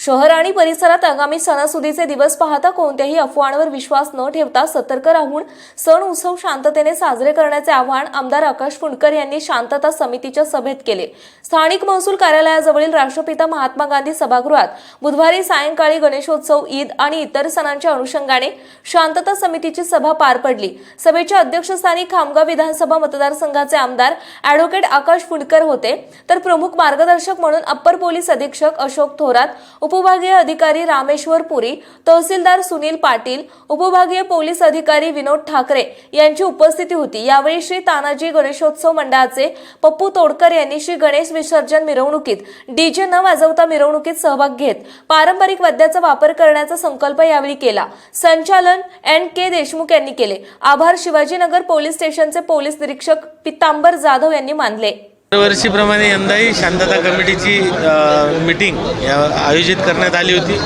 शहर आणि परिसरात आगामी सणासुदीचे दिवस पाहता कोणत्याही अफवांवर विश्वास न ठेवता सतर्क राहून सण उत्सव शांततेने साजरे करण्याचे आवाहन आमदार आकाश फुंडकर यांनी शांतता समितीच्या सभेत केले. स्थानिक महसूल कार्यालयाजवळील राष्ट्रपिता महात्मा गांधी सभागृहात बुधवारी सायंकाळी गणेशोत्सव ईद आणि इतर सणांच्या अनुषंगाने शांतता समितीची सभा पार पडली. सभेच्या अध्यक्षस्थानी खामगाव विधानसभा मतदारसंघाचे आमदार ॲडव्होकेट आकाश फुंडकर होते. तर प्रमुख मार्गदर्शक म्हणून अप्पर पोलीस अधीक्षक अशोक थोरात उपविभागीय अधिकारी रामेश्वर पुरी तहसीलदार सुनील पाटील उपविभागीय पोलीस अधिकारी विनोद ठाकरे यांची उपस्थिती होती. यावेळी श्री तानाजी गणेशोत्सव मंडळाचे पप्पू तोडकर यांनी श्री गणेश विसर्जन मिरवणुकीत डीजे न वाजवता मिरवणुकीत सहभाग घेत पारंपरिक वाद्याचा वापर करण्याचा संकल्प यावेळी केला. संचालन एन के देशमुख यांनी केले. आभार शिवाजीनगर पोलीस स्टेशनचे पोलीस निरीक्षक पितांबर जाधव यांनी मानले. दरवर्षीप्रमाणे यंदाही शांतता कमिटीची मिटिंग मीटिंग या आयोजित करण्यात आली होती.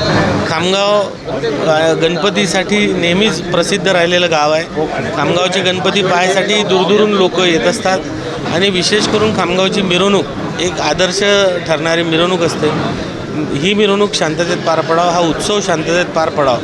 खामगाव गणपतीसाठी नेहमीच प्रसिद्ध राहिलेलं गाव आहे. खामगावचे गणपती पाहायसाठी दूरदूरून लोक येत असतात आणि विशेष करून खामगावची मिरवणूक एक आदर्श ठरणारी मिरवणूक असते. ही मिरवणूक शांततेत पार पडावं हा उत्सव शांततेत पार पडावा.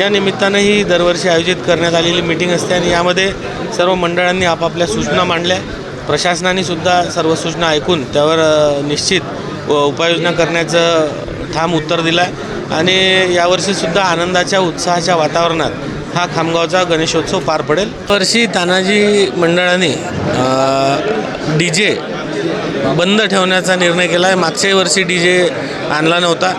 या निमित्तानं ही दरवर्षी आयोजित करण्यात आलेली मीटिंग असते आणि यामध्ये सर्व मंडळांनी आपापल्या सूचना मांडल्या. प्रशासनाने सुद्धा सर्व सूचना ऐकून त्यावर निश्चित व उपाययोजना करण्याचं ठाम उत्तर दिलं आहे आणि यावर्षीसुद्धा आनंदाच्या उत्साहाच्या वातावरणात हा खामगावचा गणेशोत्सव पार पडेल. वर्षी तानाजी मंडळाने डी जे बंद ठेवण्याचा निर्णय केला आहे मागच्याही वर्षी डी जे आणला नव्हता.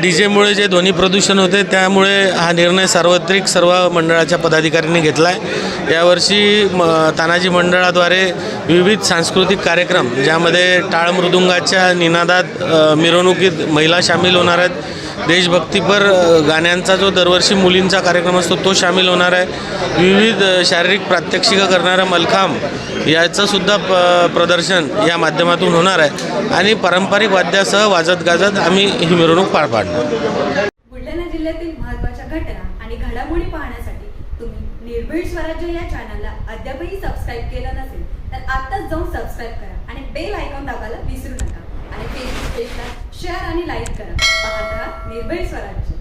डी जेमुळे जे ध्वनी प्रदूषण होते त्यामुळे हा निर्णय सार्वत्रिक सर्व मंडळाच्या पदाधिकाऱ्यांनी घेतला आहे यावर्षी म तानाजी मंडळाद्वारे विविध सांस्कृतिक कार्यक्रम ज्यामध्ये टाळ मृदुंगाच्या निनादात मिरवणुकीत महिला सामील होणार आहेत. देशभक्तीपर गाण्यांचा जो दरवर्षी मुलींचा कार्यक्रम असतो तो सामील होणार आहे. विविध शारीरिक प्रात्यक्षिकं करणारा मलखांब याचं सुद्धा प प्रदर्शन या माध्यमातून होणार आहे. आणि पारंपरिक वाद्यासह वाजत गाजत आम्ही ही मिरवणूक पार पाडणार. बुलढाणा जिल्ह्यातील महत्त्वाच्या घटना आणि घडामोडी पाहण्यासाठी तुम्ही निर्भीड स्वराज्य या चॅनलला अद्यापही सबस्क्राईब केलं नसेल तर आत्ताच जाऊन सबस्क्राईब करा आणि बेल आयकॉन दाबायला विसरू नका. आणि फेसबुक पेजला शेअर आणि लाईक करा. पाहत राहा निर्भीड स्वराज्य.